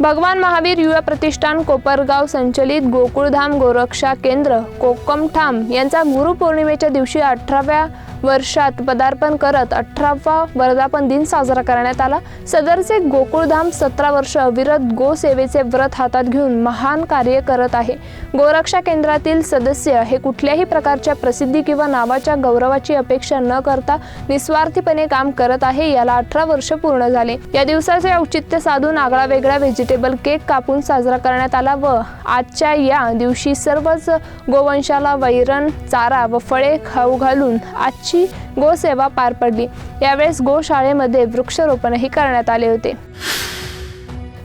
भगवान महावीर युवा प्रतिष्ठान कोपरगाव संचलित गोकुळधाम गोरक्षा केंद्र कोकमठाम यांचा गुरुपौर्णिमेच्या दिवशी अठराव्या वर्षात पदार्पण करत अठरावा वर्धापन दिन साजरा करण्यात आला. सदरचे गोकुळधाम सतरा वर्ष अविरत गोसेवेचे व्रत हातात घेऊन महान कार्य करत आहे. गोरक्षा केंद्रातील सदस्य हे कुठल्याही प्रकारच्या प्रसिद्धी किंवा नावाच्या गौरवाची अपेक्षा न करता निस्वार्थीपणे काम करत आहे याला अठरा वर्ष पूर्ण झाले. या दिवसाचे औचित्य साधून आगळा वेगळा व्हेजिटेबल केक कापून साजरा करण्यात आला व आजच्या या दिवशी सर्वच गोवंशाला वैरण चारा व फळे खाऊ घालून आजची गोसेवा पार पडली. यावेळेस गोशाळेमध्ये वृक्षारोपणही करण्यात आले होते.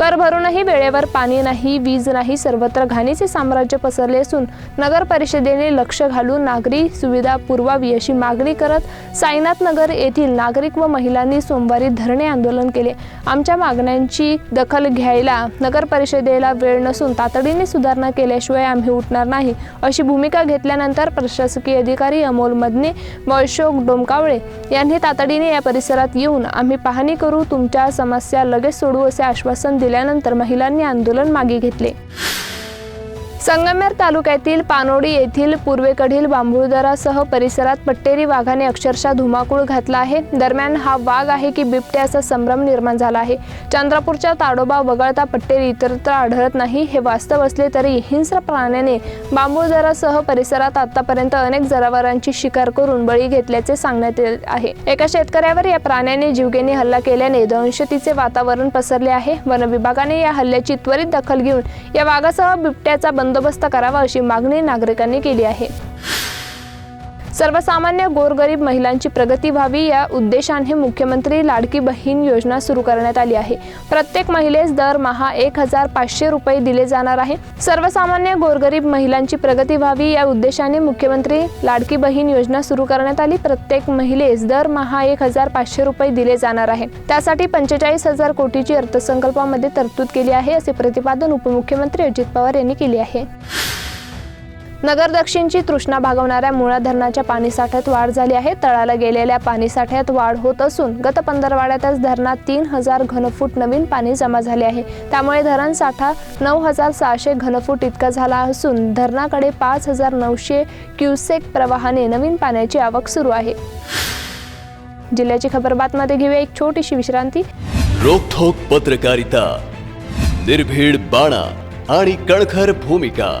कर भरूनही वेळेवर पाणी नाही वीज नाही सर्वत्र घाणीचे साम्राज्य पसरले असून नगर परिषदेने लक्ष घालून नागरी सुविधा पुरवावी अशी मागणी करत साईनाथ नगर येथील नागरिक व महिलांनी सोमवारी धरणे आंदोलन केले. आमच्या मागण्यांची दखल घ्यायला नगर परिषदेला वेळ नसून तातडीने सुधारणा केल्याशिवाय आम्ही उठणार नाही अशी भूमिका घेतल्यानंतर प्रशासकीय अधिकारी अमोल मदने व अशोक डोमकावळे यांनी तातडीने या परिसरात येऊन आम्ही पाहणी करू तुमच्या समस्या लगेच सोडू असे आश्वासन दिल्यानंतर महिलांनी आंदोलन मागे घेतले. संगमेर तालुक्यातील पानोडी येथील पूर्वेकडील बांबुळदरासह परिसरात पट्टेरी वाघाने अक्षरशः धुमाकूळ घातला आहे. दरम्यान हा वाघ आहे की बिबट्याचा संभ्रम निर्माण झाला आहे. चंद्रपूरच्या ताडोबा वगळता पट्टेरी इतरत्र आढळत नाही. हे वास्तव असले तरी हिंस्र प्राण्याने बांबुळदरासह परिसरात आतापर्यंत अनेक जनावरांची शिकार करून बळी घेतल्याचे सांगण्यात येत आहे. एका शेतकऱ्यावर या प्राण्याने जीवघेणी हल्ला केल्याने दहशतीचे वातावरण पसरले आहे. वन विभागाने या हल्ल्याची त्वरित दखल घेऊन या वाघासह बिबट्याचा बंदोबस्त करावा अशी मागणी नागरिकांनी केली आहे. सर्वसामान्य गोरगरीब महिलांची प्रगती व्हावी या उद्देशाने मुख्यमंत्री लाडकी बहीण योजना सुरू करण्यात आली आहे. प्रत्येक महिलेस दरमहा एक हजार पाचशे रुपये दिले जाणार आहे. सर्वसामान्य गोरगरीब महिलांची प्रगती व्हावी या उद्देशाने मुख्यमंत्री लाडकी बहीण योजना सुरू करण्यात आली. प्रत्येक महिलेस दरमहा एक हजार पाचशे रुपये दिले जाणार आहे. त्यासाठी पंचेचाळीस हजार कोटीची अर्थसंकल्पामध्ये तरतूद केली आहे असे प्रतिपादन उपमुख्यमंत्री अजित पवार यांनी केले आहे. नगर दक्षिणची तृष्णा भागवणाऱ्या मुळा धरणाच्या पाणीसाठ्यात वाढ झाली आहे. तळाला गेलेल्या पाणीसाठ्यात वाढ होत असून गत पंधरवाड्यातच धरणात तीन हजार घनफूट नवीन पाणी जमा झाले आहे. त्यामुळे धरण साठा नऊ हजार सहाशे घनफूट इतका झाला असून धरणाकडे पाच हजार नऊशे क्युसेक प्रवाहाने नवीन पाण्याची आवक सुरू आहे. जिल्ह्याची खबरबातमध्ये घेऊया. एक छोटीशी विश्रांती. रोखोक पत्रकारिता निर्भीड बाणा आणि कणखर भूमिका.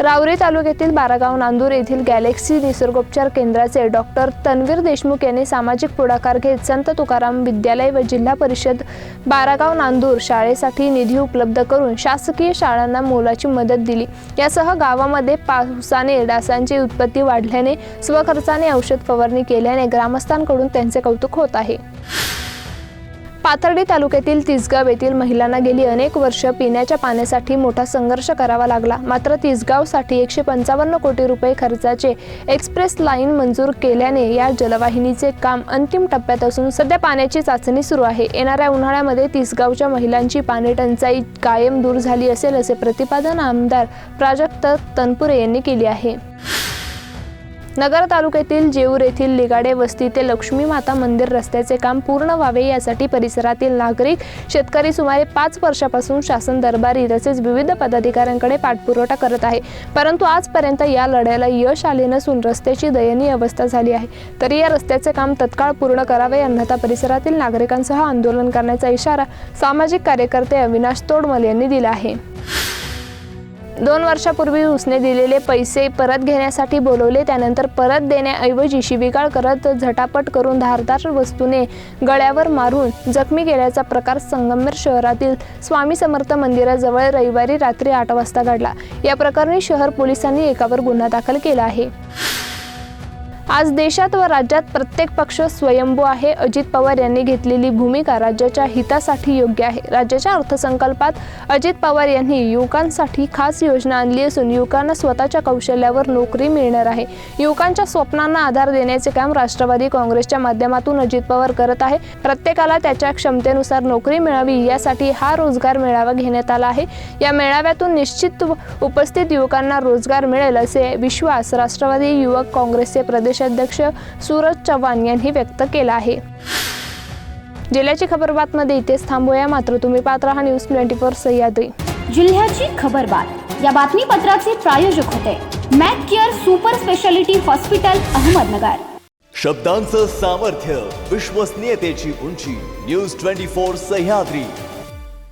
राऊरी तालुक्यातील बारागाव नांदूर येथील गॅलेक्सी निसर्गोपचार केंद्राचे डॉक्टर तन्वीर देशमुख यांनी सामाजिक पुढाकार घेत संत तुकाराम विद्यालय व जिल्हा परिषद बारागाव नांदूर शाळेसाठी निधी उपलब्ध करून शासकीय शाळांना मोलाची मदत दिली. यासह गावामध्ये पावसाने डासांची उत्पत्ती वाढल्याने स्वखर्चाने औषध फवारणी केल्याने ग्रामस्थांकडून त्यांचे कौतुक होत आहे. पाथर्डी तालुक्यातील तिसगाव येथील महिलांना गेली अनेक वर्ष पिण्याच्या पाण्यासाठी मोठा संघर्ष करावा लागला. मात्र तिसगावसाठी एकशे पंचावन्न कोटी रुपये खर्चाचे एक्सप्रेस लाईन मंजूर केल्याने या जलवाहिनीचे काम अंतिम टप्प्यात असून सध्या पाण्याची चाचणी सुरू आहे. येणाऱ्या उन्हाळ्यामध्ये तिसगावच्या महिलांची पाणी टंचाई कायम दूर झाली असेल असे प्रतिपादन आमदार प्राजक्त तनपुरे यांनी केले आहे. नगर तालुक्यातील जेऊर येथील लिगाडे वस्ती ते लक्ष्मी माता मंदिर रस्त्याचे काम पूर्ण व्हावे यासाठी परिसरातील नागरिक शेतकरी सुमारे पाच वर्षापासून शासन दरबारी तसेच विविध पदाधिकाऱ्यांकडे पाठपुरवठा करत आहे. परंतु आजपर्यंत या लढ्याला यश आले नसून रस्त्याची दयनीय अवस्था झाली आहे. तरी या रस्त्याचे काम तत्काळ पूर्ण करावे अन्यथा परिसरातील नागरिकांसह आंदोलन करण्याचा इशारा सामाजिक कार्यकर्ते अविनाश तोडमल यांनी दिला आहे. दोन वर्षापूर्वी उसने दिलेले पैसे परत घेण्यासाठी बोलवले त्यानंतर परत देण्याऐवजी शिवीगाळ करत झटापट करून धारदार वस्तूने गळ्यावर मारून जखमी केल्याचा प्रकार संगमेर शहरातील स्वामी समर्थ मंदिराजवळ रविवारी रात्री आठ वाजता घडला. या प्रकरणी शहर पोलिसांनी एकावर गुन्हा दाखल केला आहे. आज देशात व राज्यात प्रत्येक पक्ष स्वयंभू आहे. अजित पवार यांनी घेतलेली भूमिका राज्याच्या हितासाठी योग्य आहे. राज्याच्या अर्थसंकल्पात अजित पवार यांनी युवकांसाठी खास योजना आणली असून युवकांना स्वतःच्या कौशल्यावर नोकरी मिळणार आहे. युवकांच्या स्वप्नांना आधार देण्याचे काम राष्ट्रवादी काँग्रेसच्या माध्यमातून अजित पवार करत आहे. प्रत्येकाला त्याच्या क्षमतेनुसार नोकरी मिळावी यासाठी हा रोजगार मेळावा घेण्यात आला आहे. या मेळाव्यातून निश्चित उपस्थित युवकांना रोजगार मिळेल असे विश्वास राष्ट्रवादी युवक काँग्रेसचे प्रदेश प्रदेशाध्यक्ष सूरज चव्हाण यांनी व्यक्त केला आहे. जिल्ह्याची खबर बातमध्ये इथेच थांबूया. मात्र तुम्ही पाहत राहा न्यूज ट्वेंटी फोर सह्याद्री. जिल्ह्याची खबरबात या बातमीपत्राचे प्रायोजक होते Mac Care super speciality hospital Ahmednagar. शब्दांचं सामर्थ्य विश्वसनीयतेची उंची न्यूज ट्वेंटी फोर सह्याद्री.